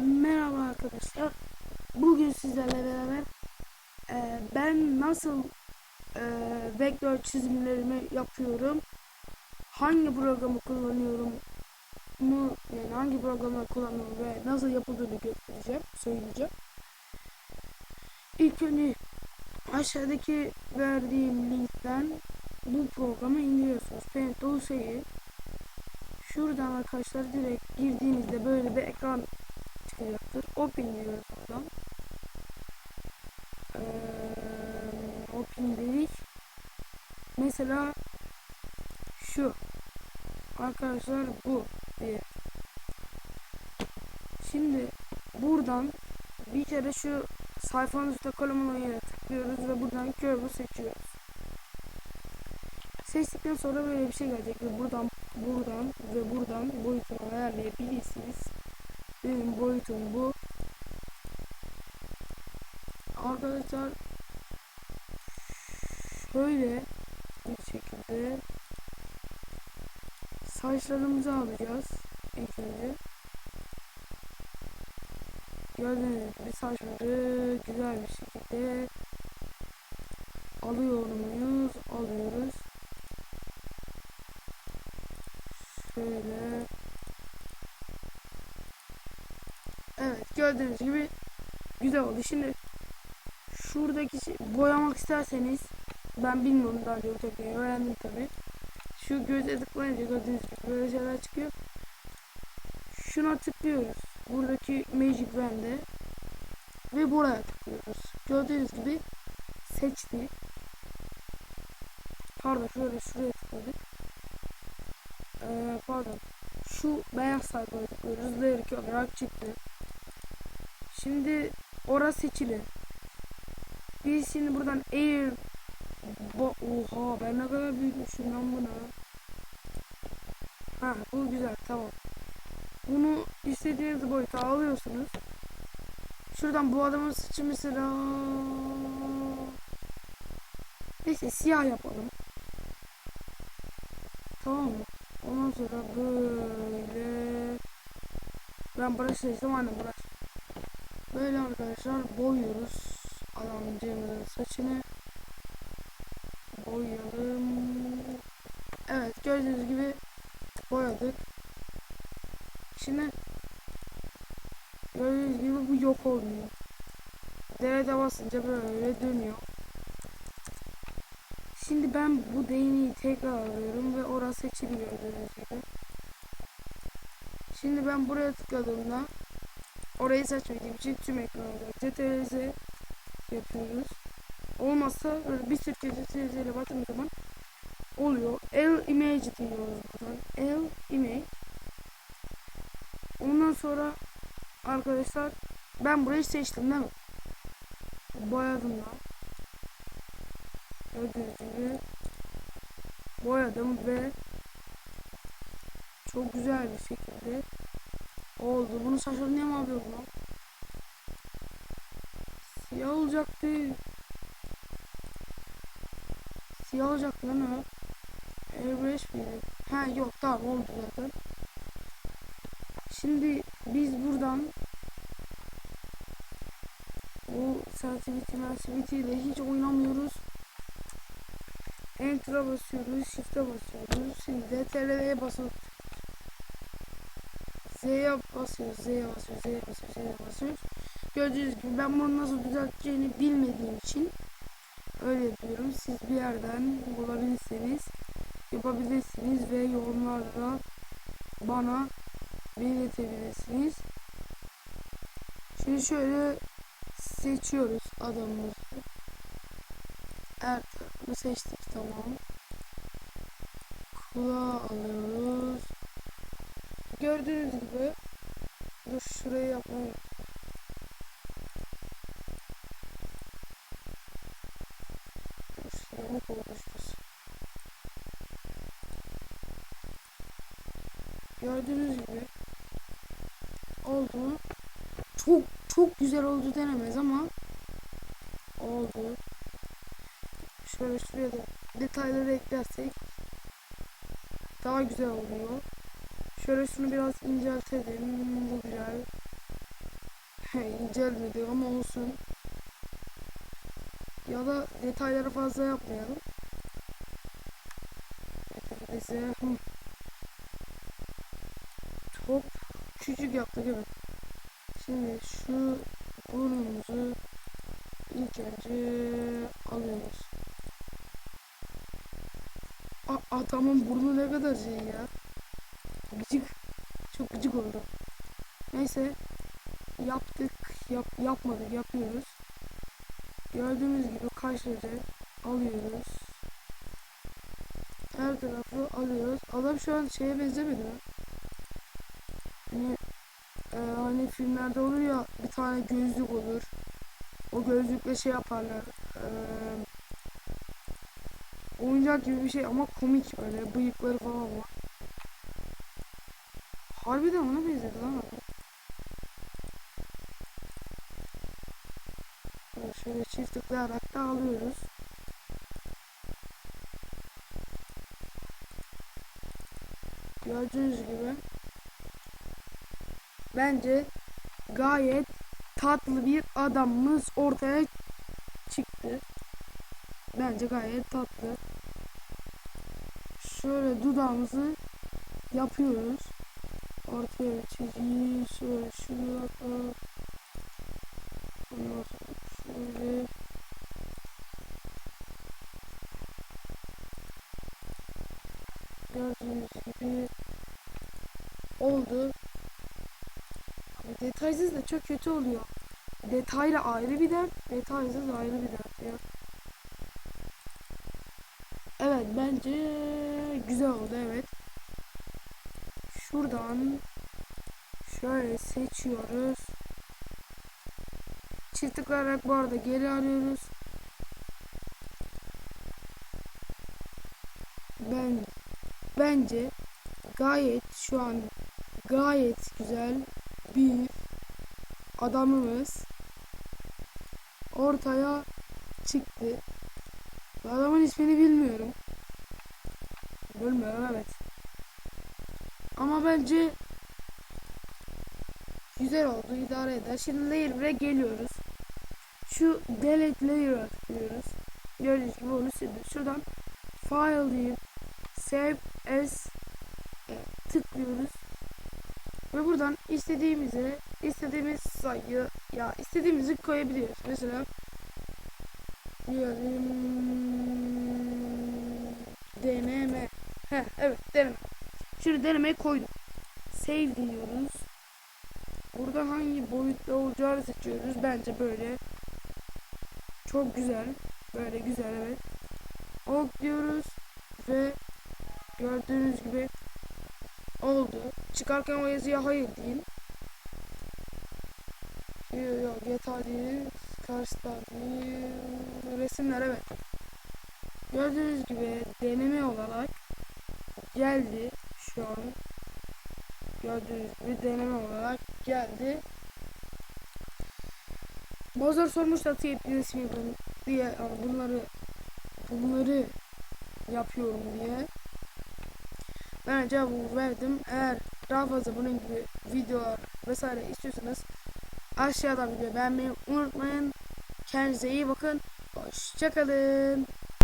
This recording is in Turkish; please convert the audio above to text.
Merhaba arkadaşlar. Bugün sizlerle beraber e, ben nasıl e, vektör çizimlerimi yapıyorum, hangi programı kullanıyorum mu yani hangi programı kullanıyorum ve nasıl yapıldığını göstereceğim, söyleyeceğim. İlk önce aşağıdaki verdiğim linkten bu programı indiriyorsunuz. Paint dosyayı şuradan arkadaşlar direkt girdiğinizde böyle bir ekran Open diyoruz buradan. Ee, open dedik. Mesela şu. Arkadaşlar bu diye. Şimdi buradan bir kere şu sayfanın üstte kalemin yere tıklıyoruz ve buradan curve'u seçiyoruz. Seçtikten sonra böyle bir şey gelecek ve buradan buradan ve buradan boyutunu ayarlayabilirsiniz. Benim boyutum bu. Arkadaşlar şöyle bir şekilde saçlarımızı alacağız ilk önce. Gördüğünüz gibi saçları güzel bir şekilde alıyor muyuz? Alıyoruz. Şöyle gördüğünüz gibi güzel oldu. Şimdi şuradaki şey, boyamak isterseniz ben bilmiyorum daha önce tekniği öğrendim tabi. Şu göze tıklayınca gördüğünüz gibi böyle şeyler çıkıyor. Şuna tıklıyoruz. Buradaki Magic Wand'e ve buraya tıklıyoruz. Gördüğünüz gibi seçti. Pardon şöyle şuraya tıkladık. Ee, pardon. Şu beyaz sayfaya tıklıyoruz. Layer olarak çıktı. Şimdi orası seçili. Biz şimdi buradan Air Bo Oha ben ne kadar büyütmüşüm lan bunu. Ha bu güzel tamam. Bunu istediğiniz boyuta alıyorsunuz. Şuradan bu adamın saçı mesela Neyse siyah yapalım. Tamam mı? Ondan sonra böyle ben brush seçtim aynen brush. Böyle arkadaşlar boyuyoruz adamcığımızın saçını. Boyayalım. Evet gördüğünüz gibi boyadık. Şimdi gördüğünüz gibi bu yok olmuyor. Derede basınca böyle dönüyor. Şimdi ben bu değneği tekrar alıyorum ve orası seçili gördüğünüz gibi. Şimdi ben buraya tıkladığımda orayı seçmediğim için tüm ekran olacak. CTRL yapıyoruz. Olmazsa böyle bir sürü CTRL ile baktığım zaman oluyor. L image diyoruz buradan. L image. Ondan sonra arkadaşlar ben burayı seçtim değil mi? Boyadım da. Gördüğünüz gibi boyadım ve çok güzel bir şekilde oldu. Bunu saçları niye mi yapıyorum lan? Siyah olacaktı. Siyah olacaktı lan o. Airbrush miydi? Ha yok tamam oldu zaten. Şimdi biz buradan bu sensitivity sensitivity ile hiç oynamıyoruz. Enter'a basıyoruz, Shift'e basıyoruz. Şimdi CTRL'ye basıyoruz. Z'ye basıyoruz, Z'ye basıyoruz, Z'ye basıyoruz, Z'ye basıyoruz. Gördüğünüz gibi ben bunu nasıl düzelteceğini bilmediğim için öyle yapıyorum. Siz bir yerden bulabilirseniz yapabilirsiniz ve yorumlarda bana belirtebilirsiniz. Şimdi şöyle seçiyoruz adamımızı. Her tarafını seçtik tamam. Kulağı alıyoruz. Gördüğünüz gibi dur şurayı yapmayı. Gördüğünüz gibi oldu. Çok çok güzel oldu denemez ama oldu. Şöyle şuraya da detayları eklersek daha güzel oluyor. Şöyle şunu biraz inceltelim. Bu güzel. incelmedi ama olsun. Ya da detayları fazla yapmayalım. Neyse. Çok küçük yaptık evet. Şimdi şu burnumuzu ilk önce alıyoruz. A adamın burnu ne kadar şey ya. Gıcık. Çok gıcık oldu. Neyse. Yaptık. Yap yapmadık. Yapıyoruz. Gördüğünüz gibi kaşları alıyoruz. Her tarafı alıyoruz. Adam şu an şeye benzemedi mi? Hani, e, hani filmlerde olur ya bir tane gözlük olur. O gözlükle şey yaparlar. E, oyuncak gibi bir şey ama komik böyle bıyıkları falan var. Harbiden ona benzedi lan Şöyle çift tıklayarak da alıyoruz. Gördüğünüz gibi bence gayet tatlı bir adamımız ortaya çıktı. Bence gayet tatlı. Şöyle dudağımızı yapıyoruz. Bir çizgi şöyle şurada Ondan sonra şöyle gördüğünüz gibi oldu. Detaysız da çok kötü oluyor. Detaylı ayrı bir dert, detaysız ayrı bir dert ya. Evet bence güzel oldu evet. Şuradan şöyle seçiyoruz. Çift tıklayarak bu arada geri arıyoruz. Ben bence gayet şu an gayet güzel bir adamımız ortaya çıktı. Adamın ismini bilmiyorum. Bilmiyorum evet. Ama bence güzel oldu idare eder. Şimdi layer 1'e geliyoruz. Şu delete layer'a tıklıyoruz. Gördüğünüz gibi onu sildim. Şuradan file deyip save as e, tıklıyoruz. Ve buradan istediğimize istediğimiz sayı ya istediğimizi koyabiliyoruz. Mesela diyelim deneme. Heh, evet deneme. Şimdi denemeyi koydum. Save diyoruz. Burada hangi boyutta olacağını seçiyoruz. Bence böyle. Çok güzel. Böyle güzel evet. Ok diyoruz. Ve gördüğünüz gibi oldu. Çıkarken o yazıya hayır deyin. Yok yok GTA değil. Karşıdan değil. Resimler evet. Gördüğünüz gibi deneme olarak geldi şu an. Gördüğünüz gibi deneme olarak geldi. Bozor sormuş da tepkiniz mi bunu diye yani bunları bunları yapıyorum diye. Ben cevabı verdim. Eğer daha fazla bunun gibi videolar vesaire istiyorsanız aşağıdan video beğenmeyi unutmayın. Kendinize iyi bakın. Hoşçakalın.